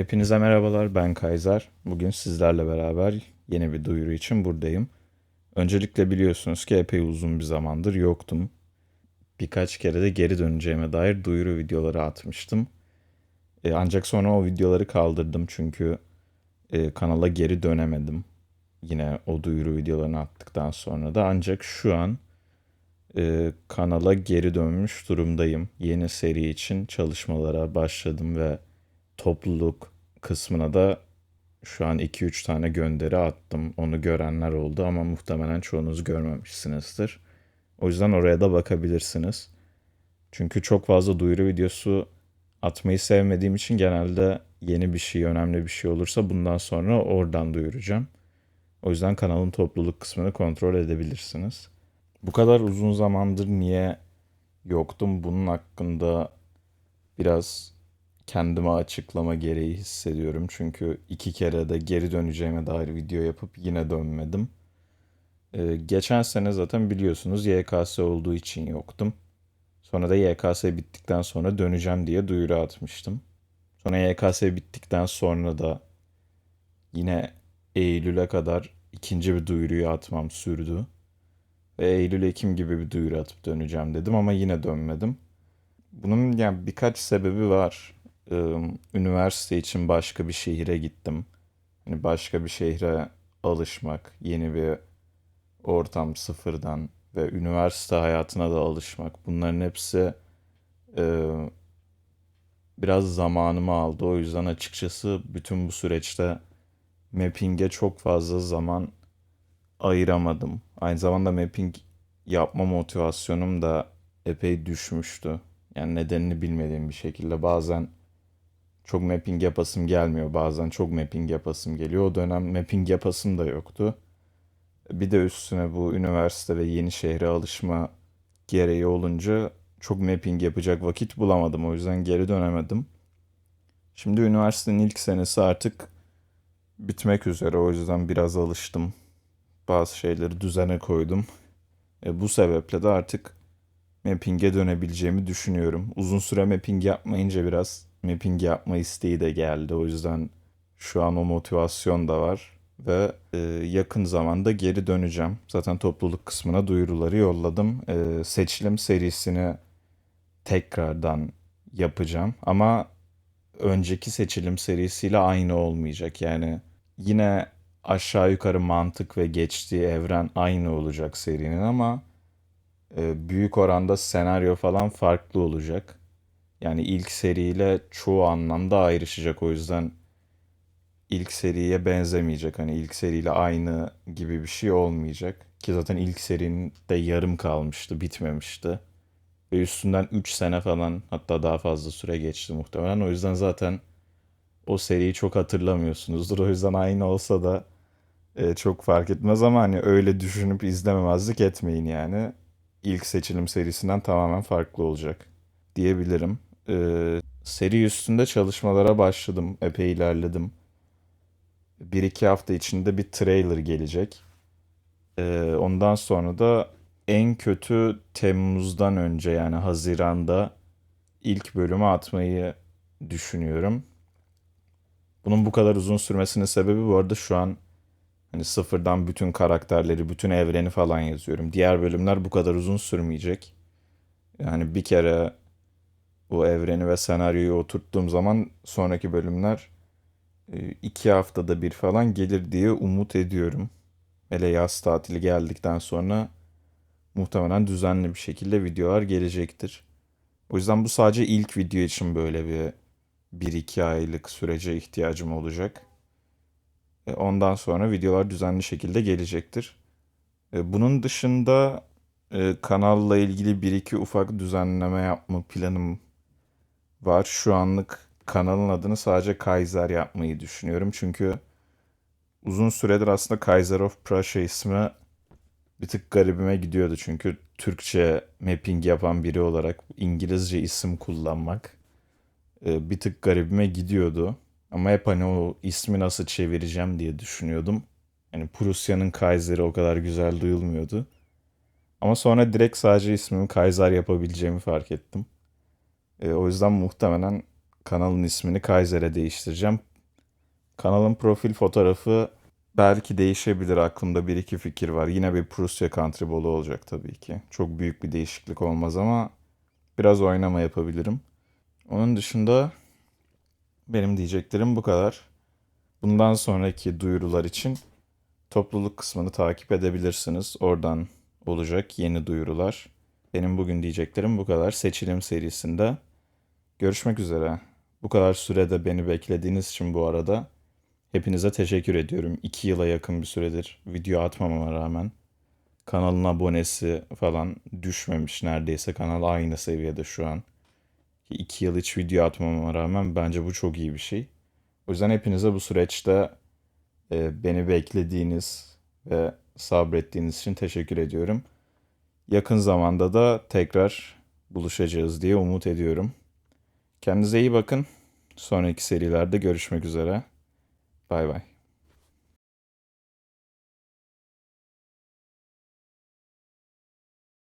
Hepinize merhabalar, ben Kaiser. Bugün sizlerle beraber yeni bir duyuru için buradayım. Öncelikle biliyorsunuz ki epey uzun bir zamandır yoktum. Birkaç kere de geri döneceğime dair duyuru videoları atmıştım. E, ancak sonra o videoları kaldırdım çünkü e, kanala geri dönemedim. Yine o duyuru videolarını attıktan sonra da ancak şu an e, kanala geri dönmüş durumdayım. Yeni seri için çalışmalara başladım ve topluluk kısmına da şu an 2-3 tane gönderi attım. Onu görenler oldu ama muhtemelen çoğunuz görmemişsinizdir. O yüzden oraya da bakabilirsiniz. Çünkü çok fazla duyuru videosu atmayı sevmediğim için genelde yeni bir şey, önemli bir şey olursa bundan sonra oradan duyuracağım. O yüzden kanalın topluluk kısmını kontrol edebilirsiniz. Bu kadar uzun zamandır niye yoktum bunun hakkında biraz kendime açıklama gereği hissediyorum. Çünkü iki kere de geri döneceğime dair video yapıp yine dönmedim. Ee, geçen sene zaten biliyorsunuz YKS olduğu için yoktum. Sonra da YKS bittikten sonra döneceğim diye duyuru atmıştım. Sonra YKS bittikten sonra da yine Eylül'e kadar ikinci bir duyuruyu atmam sürdü. Ve Eylül-Ekim gibi bir duyuru atıp döneceğim dedim ama yine dönmedim. Bunun yani birkaç sebebi var. Üniversite için başka bir şehire gittim. Hani başka bir şehre alışmak, yeni bir ortam sıfırdan ve üniversite hayatına da alışmak. Bunların hepsi e, biraz zamanımı aldı. O yüzden açıkçası bütün bu süreçte mapping'e çok fazla zaman ayıramadım. Aynı zamanda mapping yapma motivasyonum da epey düşmüştü. Yani nedenini bilmediğim bir şekilde bazen çok mapping yapasım gelmiyor. Bazen çok mapping yapasım geliyor. O dönem mapping yapasım da yoktu. Bir de üstüne bu üniversite ve yeni şehre alışma gereği olunca çok mapping yapacak vakit bulamadım. O yüzden geri dönemedim. Şimdi üniversitenin ilk senesi artık bitmek üzere. O yüzden biraz alıştım. Bazı şeyleri düzene koydum. E, bu sebeple de artık mapping'e dönebileceğimi düşünüyorum. Uzun süre mapping yapmayınca biraz mapping yapma isteği de geldi. O yüzden şu an o motivasyon da var ve e, yakın zamanda geri döneceğim. Zaten topluluk kısmına duyuruları yolladım. E, seçilim serisini tekrardan yapacağım ama önceki seçilim serisiyle aynı olmayacak. Yani yine aşağı yukarı mantık ve geçtiği evren aynı olacak serinin ama e, büyük oranda senaryo falan farklı olacak. Yani ilk seriyle çoğu anlamda ayrışacak. O yüzden ilk seriye benzemeyecek. Hani ilk seriyle aynı gibi bir şey olmayacak. Ki zaten ilk serinin de yarım kalmıştı, bitmemişti. Ve üstünden 3 sene falan hatta daha fazla süre geçti muhtemelen. O yüzden zaten o seriyi çok hatırlamıyorsunuzdur. O yüzden aynı olsa da e, çok fark etmez ama hani öyle düşünüp izlememezlik etmeyin yani. İlk seçilim serisinden tamamen farklı olacak diyebilirim. E, seri üstünde çalışmalara başladım. Epey ilerledim. Bir iki hafta içinde bir trailer gelecek. E, ondan sonra da en kötü Temmuz'dan önce yani Haziran'da ilk bölümü atmayı düşünüyorum. Bunun bu kadar uzun sürmesinin sebebi bu arada şu an hani sıfırdan bütün karakterleri, bütün evreni falan yazıyorum. Diğer bölümler bu kadar uzun sürmeyecek. Yani bir kere o evreni ve senaryoyu oturttuğum zaman sonraki bölümler e, iki haftada bir falan gelir diye umut ediyorum. Hele yaz tatili geldikten sonra muhtemelen düzenli bir şekilde videolar gelecektir. O yüzden bu sadece ilk video için böyle bir bir iki aylık sürece ihtiyacım olacak. E, Ondan sonra videolar düzenli şekilde gelecektir. E, Bunun dışında kanalla ilgili bir iki ufak düzenleme yapma planım var. Şu anlık kanalın adını sadece Kaiser yapmayı düşünüyorum. Çünkü uzun süredir aslında Kaiser of Prussia ismi bir tık garibime gidiyordu. Çünkü Türkçe mapping yapan biri olarak İngilizce isim kullanmak e, bir tık garibime gidiyordu. Ama hep hani o ismi nasıl çevireceğim diye düşünüyordum. Yani Prusya'nın Kaiser'i o kadar güzel duyulmuyordu. Ama sonra direkt sadece ismimi Kaiser yapabileceğimi fark ettim. E, o yüzden muhtemelen kanalın ismini Kaiser'e değiştireceğim. Kanalın profil fotoğrafı belki değişebilir. Aklımda bir iki fikir var. Yine bir Prusya Country bolu olacak tabii ki. Çok büyük bir değişiklik olmaz ama biraz oynama yapabilirim. Onun dışında benim diyeceklerim bu kadar. Bundan sonraki duyurular için topluluk kısmını takip edebilirsiniz. Oradan olacak yeni duyurular. Benim bugün diyeceklerim bu kadar. Seçilim serisinde. Görüşmek üzere. Bu kadar sürede beni beklediğiniz için bu arada hepinize teşekkür ediyorum. İki yıla yakın bir süredir video atmamama rağmen kanalın abonesi falan düşmemiş neredeyse. Kanal aynı seviyede şu an. İki yıl hiç video atmamama rağmen bence bu çok iyi bir şey. O yüzden hepinize bu süreçte e, beni beklediğiniz ve sabrettiğiniz için teşekkür ediyorum. Yakın zamanda da tekrar buluşacağız diye umut ediyorum. Kendinize iyi bakın. Sonraki serilerde görüşmek üzere. Bay bay.